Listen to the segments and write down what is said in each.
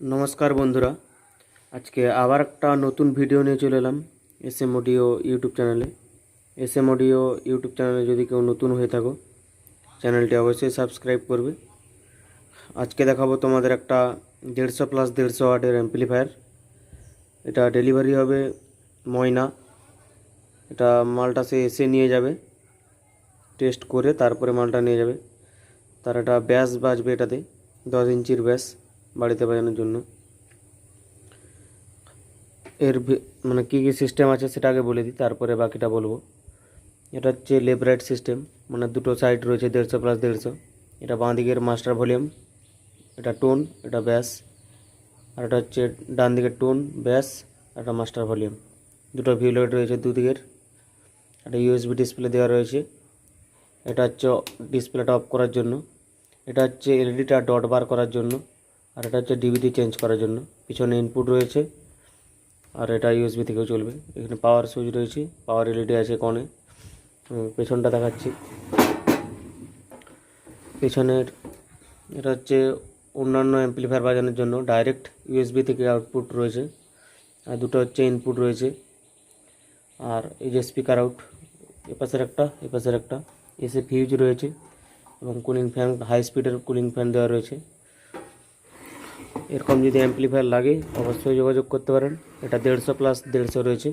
নমস্কার বন্ধুরা। আজকে আবার একটা নতুন ভিডিও নিয়ে চলে এলাম এস এম অডিও ইউটিউব চ্যানেলে এস এম অডিও ইউটিউব চ্যানেলে যদি কেউ নতুন হয়ে থাকো চ্যানেলটি অবশ্যই সাবস্ক্রাইব করবে। আজকে দেখাবো তোমাদের একটা দেড়শো প্লাস দেড়শো ওয়াটের অ্যাম্পলিফায়ার এটা ডেলিভারি হবে ময়না। এটা মালটা সে এসে নিয়ে যাবে টেস্ট করে তারপরে মালটা নিয়ে যাবে। তার একটা ব্যাস বাজবে এটাতে, দশ ইঞ্চির ব্যাস। বাড়িতে বাজানোর জন্য। এর মানে কী কী সিস্টেম আছে সেটা আগে বলে দিই, তারপরে বাকিটা বলব। এটা হচ্ছে লেফট রাইট সিস্টেম মানে দুটো সাইড রয়েছে, দেড়শো প্লাস দেড়শো। এটা বাঁ দিকের মাস্টার ভলিউম এটা টোন এটা ব্যাস আর এটা হচ্ছে ডান দিকের টোন ব্যাস একটা মাস্টার ভলিউম দুটো ভিউলাইট রয়েছে দুদিকের একটা ইউএসবি ডিসপ্লে দেওয়া রয়েছে। এটা হচ্ছে ডিসপ্লেটা অফ করার জন্য। এটা হচ্ছে এলইডিটা ডট বার করার জন্য। আর এটা হচ্ছে ডিভিডি চেঞ্জ করার জন্য। পিছনে ইনপুট রয়েছে, আর এটা ইউএসবি থেকেও চলবে। এখানে পাওয়ার সুইচ রয়েছে পাওয়ার এলইডি আছে কনে পেছনটা দেখাচ্ছি। পেছনের, এটা হচ্ছে অন্যান্য অ্যাম্পলিফায়ার বাজানোর জন্য ডাইরেক্ট ইউএসবি থেকে আউটপুট রয়েছে, আর দুটো হচ্ছে ইনপুট রয়েছে। আর এই যে স্পিকার আউট এপাশের একটা এপাশের একটা, এসে ফিউজ রয়েছে, এবং কুলিং ফ্যান হাই স্পিডের কুলিং ফ্যান দেওয়া রয়েছে। এরকম যদি অ্যাম্পলিফায়ার লাগে, অবশ্যই যোগাযোগ করতে পারেন। এটা দেড়শো প্লাস দেড়শো রয়েছে।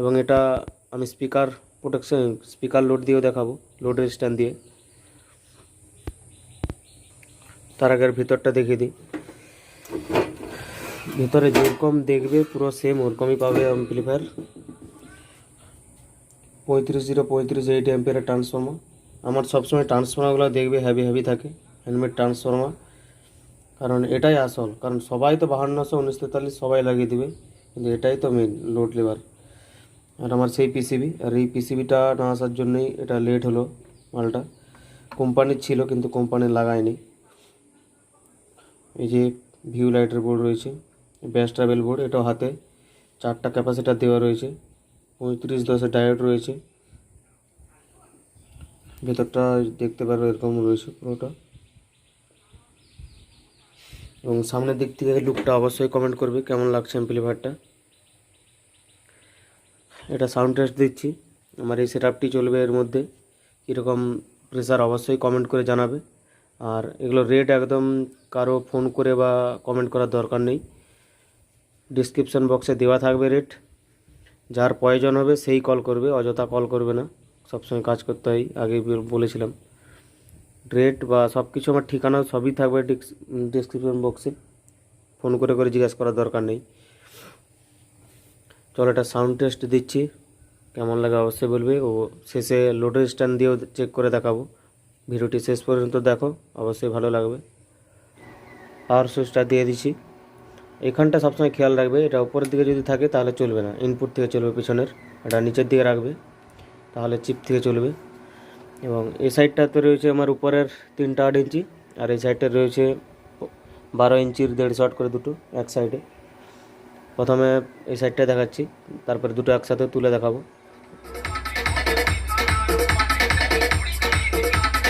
এবং এটা আমি স্পিকার প্রোটেকশন স্পিকার লোড দিয়েও দেখাবো লোড রেজিস্ট্যান্ড দিয়ে। তার আগের ভিতরটা দেখিয়ে দিই। ভিতরে যেরকম দেখবে, পুরো সেম ওরকমই পাবে অ্যাম্পলিফায়ার পঁয়ত্রিশ জিরো, পঁয়ত্রিশ এইট অ্যাম্পিয়ারের ট্রান্সফর্মার আমার সবসময় ট্রান্সফর্মারগুলো দেখবে হ্যাভি হেভি থাকে। হ্যান্ডমেড ট্রান্সফর্মার কারণ এটাই আসল। কারণ সবাই তো বাহান্নশো উনিশ তেতাল্লিশ সবাই লাগিয়ে দিবে। কিন্তু এটাই তো মেন লোড লেবার আর আমার সেই পিসিবি আর এই পিসিবিটা না আসার জন্যই এটা লেট হলো মালটা। কোম্পানির ছিল কিন্তু কোম্পানি লাগায়নি। এই যে ভিউ লাইটের বোর্ড রয়েছে, ব্যাস ট্রাভেল বোর্ড এটাও হাতে। চারটা ক্যাপাসিটার দেওয়া রয়েছে, পঁয়ত্রিশ দশের ডায়োড রয়েছে। ভেতরটা দেখতে পারবে এরকম রয়েছে পুরোটা। এবং সামনের দিক থেকে লুকটা অবশ্যই কমেন্ট করবে, কেমন লাগছে অ্যাম্পলিফায়ারটা এটা সাউন্ড টেস্ট দিচ্ছি, আমার এই সেটআপটি চলবে এর মধ্যে, কীরকম প্রেসার অবশ্যই কমেন্ট করে জানাবে। আর এগুলো রেট একদম কারও ফোন করে বা কমেন্ট করার দরকার নেই। ডিসক্রিপশন বক্সে দেওয়া থাকবে রেট যার প্রয়োজন হবে সেই কল করবে, অযথা কল করবে না। সবসময় কাজ করতে হয় আগে বলেছিলাম। রেট বা সব কিছু আমার ঠিকানা সবই থাকবে ডিসক্রিপশন বক্সে ফোন করে করে জিজ্ঞাসা করার দরকার নেই। চলো এটা সাউন্ড টেস্ট দিচ্ছি। কেমন লাগে অবশ্যই বলবে। ও শেষে লোডের স্ট্যান্ড দিয়েও চেক করে দেখাবো। ভিডিওটি শেষ পর্যন্ত দেখো, অবশ্যই ভালো লাগবে। পাওয়ার সুইচটা দিয়ে দিচ্ছি। এখানটা সবসময় খেয়াল রাখবে, এটা উপরের দিকে যদি থাকে তাহলে চলবে না। ইনপুট থেকে চলবে পিছনের, এটা নিচের দিকে রাখবে, তাহলে চিপ থেকে চলবে। এবং এই সাইডটাতে রয়েছে আমার উপরের তিনটা আট ইঞ্চি, আর এই সাইডটা রয়েছে বারো ইঞ্চির দেড় শট করে দুটো এক সাইডে। প্রথমে এই সাইডটা দেখাচ্ছি, তারপরে দুটো একসাথে তুলে দেখাবো।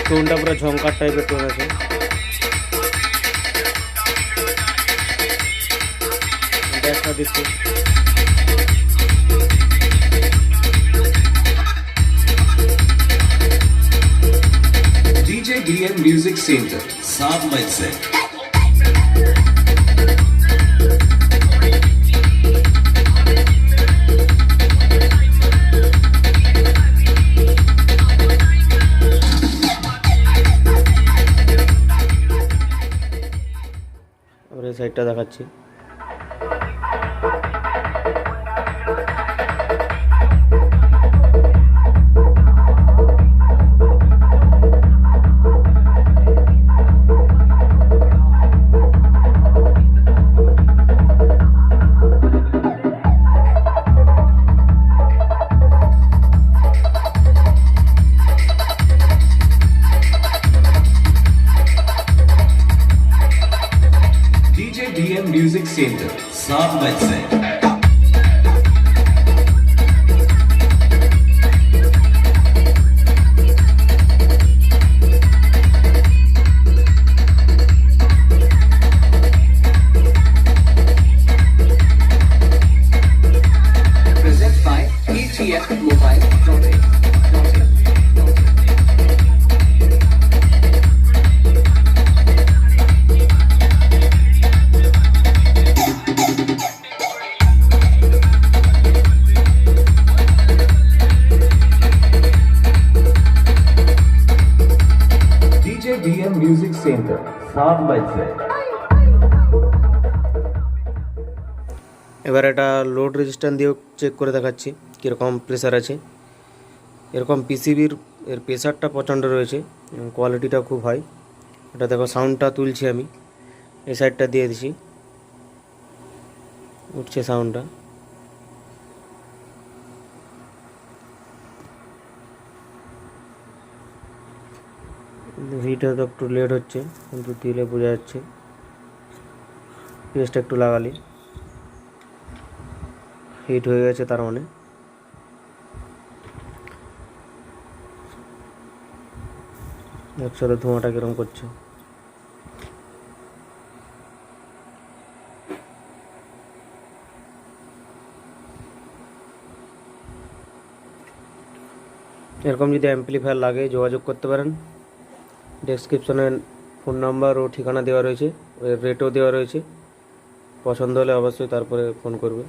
টোনটা পুরো ঝঙ্কার টাইপের টোন আছে। ব্যাসটা দিচ্ছি। DJ DM Music Center, South Mindset. এবার এই সাইডটা দেখাচ্ছি Music Center, South by Side. এবার এটা লোড রেজিস্ট্যান্স দিয়েও চেক করে দেখাচ্ছি, কীরকম প্রেসার আছে। এরকম পিসিবির এর প্রেসারটা প্রচণ্ড রয়েছে কোয়ালিটিটা খুব হাই এটা দেখো সাউন্ডটা তুলছি আমি। এই সাইডটা দিয়ে দিছি। উঠছে সাউন্ডটা হিট তো একটু লেট হচ্ছে, কিন্তু দিলে বোঝা যাচ্ছে। পেস্ট একটু লাগালি। হিট হয়ে গেছে তার মানে। একসাথে ধোঁয়াটা কিরম করছে? এরকম যদি অ্যাম্পলিফায়ার লাগে, যোগাযোগ করতে পারেন। ডেসক্রিপশনে ফোন নাম্বার ও ঠিকানা দেওয়া রয়েছে রেটও দেওয়া রয়েছে। পছন্দ হলে অবশ্যই তারপরে ফোন করবে।